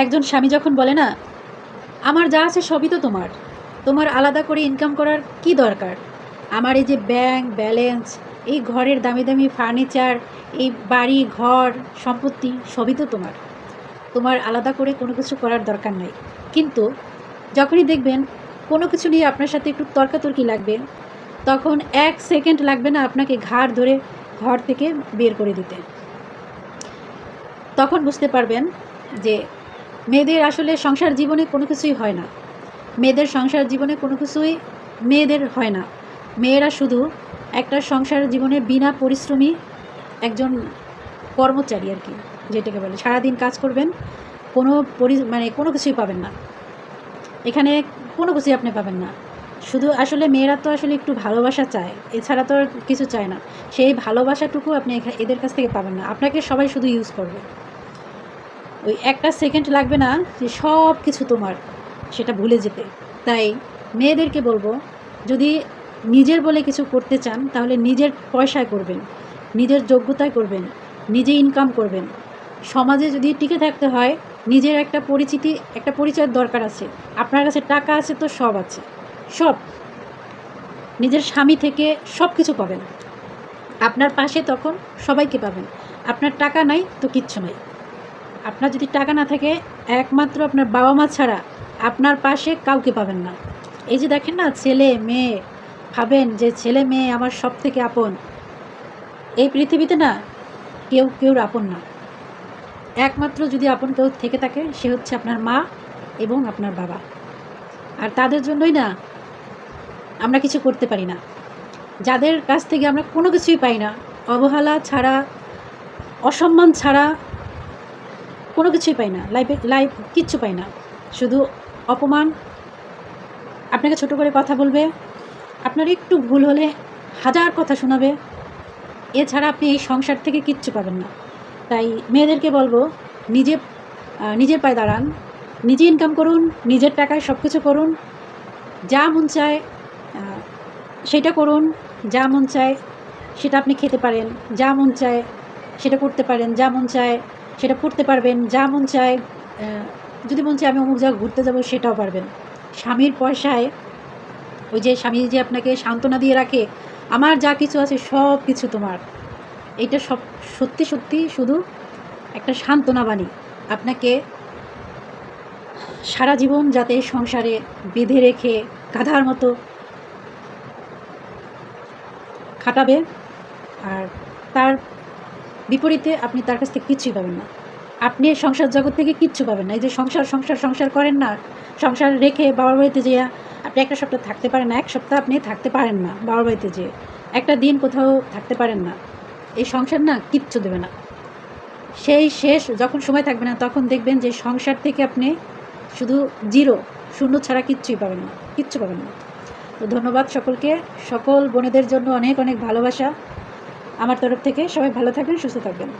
একজন স্বামী যখন বলে না, আমার যা আছে সবই তো তোমার তোমার আলাদা করে ইনকাম করার কি দরকার? আমার এই যে ব্যাংক ব্যালেন্স এই ঘরের দামি দামি ফার্নিচার এই বাড়ি, ঘর, সম্পত্তি সবই তো তোমার। তোমার আলাদা করে কোনো কিছু করার দরকার নাই। কিন্তু যখনই দেখবেন কোনো কিছু নিয়ে আপনার সাথে একটু তর্কাতর্কি লাগবে, তখন এক সেকেন্ড লাগবে না আপনাকে ঘাড় ধরে ঘর থেকে বের করে দিতে। তখন বুঝতে পারবেন যে মেয়েদের আসলে সংসার জীবনে কোনো কিছুই হয় না। মেয়েদের সংসার জীবনে কোনো কিছুই মেয়েদের হয় না। মেয়েরা শুধু একটা সংসার জীবনে বিনা পরিশ্রমী একজন কর্মচারী আর কি, যেটাকে বলে। সারাদিন কাজ করবেন, কোনো পরি মানে কোনো কিছুই পাবেন না। এখানে কোনো কিছুই আপনি পাবেন না। শুধু আসলে মেয়েরা তো আসলে একটু ভালোবাসা চায়, এছাড়া তো কিছু চায় না। সেই ভালোবাসাটুকু আপনি এদের কাছ থেকে পাবেন না। আপনাকে সবাই শুধু ইউজ করবে। ওই একটা সেকেন্ড লাগবে না যে সব কিছু তোমার, সেটা ভুলে যেতে। তাই মেয়েদেরকে বলব, যদি নিজের বলে কিছু করতে চান, তাহলে নিজের পয়সায় করবেন, নিজের যোগ্যতায় করবেন, নিজে ইনকাম করবেন। সমাজে যদি টিকে থাকতে হয়, নিজের একটা পরিচিতি, একটা পরিচয়ের দরকার আছে। আপনার কাছে টাকা আছে তো সব আছে। সব। নিজের স্বামী থেকে সব কিছু পাবেন। আপনার পাশে তখন সবাইকে পাবেন। আপনার টাকা নাই তো কিচ্ছু নাই। আপনার যদি টাকা না থাকে, একমাত্র আপনার বাবা মা ছাড়া আপনার পাশে কাউকে পাবেন না। এই যে দেখেন না, ছেলে, মেয়ে, ভাবেন যে ছেলে, মেয়ে আমার সব থেকে আপন। এই পৃথিবীতে না কেউ, কেউর আপন না। একমাত্র যদি আপন কেউ থেকে থাকে, সে হচ্ছে আপনার মা এবং আপনার বাবা। আর তাদের জন্যই না আমরা কিছু করতে পারি না। যাদের কাছ থেকে আমরা কোনো কিছুই পাই না, অবহেলা ছাড়া, অসম্মান ছাড়া কোনো কিছুই পাই না লাইফে লাইফ কিচ্ছু পাই না। শুধু অপমান। আপনাকে ছোট করে কথা বলবে, আপনার একটু ভুল হলে হাজার কথা শোনাবে। এছাড়া আপনি এই সংসার থেকে কিচ্ছু পাবেন না। তাই মেয়েদেরকে বলব, নিজে নিজের পায়ে দাঁড়ান। নিজে ইনকাম করুন, নিজের টাকায় সব কিছু করুন। যা মন চায় সেটা করুন। যা মন চায়, সেটা আপনি খেতে পারেন। যা মন চায়, সেটা করতে পারেন। যা মন চায় সেটা পড়তে পারবেন, যা মন চায় যদি মন চায় আমি অমুক জায়গায় ঘুরতে যাব সেটাও পারবেন। স্বামীর পয়সায় ওই যে স্বামী যে আপনাকে সান্ত্বনা দিয়ে রাখে, আমার যা কিছু আছে সব কিছু তোমার। এটা সব সত্যি সত্যি শুধু একটা সান্ত্বনা বাণী। আপনাকে সারা জীবন যাতে সংসারে বেঁধে রেখে গাধার মতো খাটাবে, আর তার বিপরীতে আপনি তার কাছ থেকে কিচ্ছুই পাবেন না। আপনি সংসার জগৎ থেকে কিচ্ছু পাবেন না। এই যে সংসার সংসার সংসার করেন না, সংসার রেখে বাবার বাড়িতে যেয়ে আপনি একটা সপ্তাহ থাকতে পারেন না, এক সপ্তাহ আপনি থাকতে পারেন না বাবার বাড়িতে যেয়ে। একটা দিন কোথাও থাকতে পারেন না। এই সংসার না কিচ্ছু দেবে না। সেই শেষ, যখন সময় থাকবে না, তখন দেখবেন যে সংসার থেকে আপনি শুধু জিরো, শূন্য ছাড়া কিচ্ছুই পাবেন না, কিচ্ছু পাবেন না। তো ধন্যবাদ সকলকে। সকল বোনেদের জন্য অনেক অনেক ভালোবাসা। আমার তরফ থেকে সবাই ভালো থাকবেন সুস্থ থাকবেন।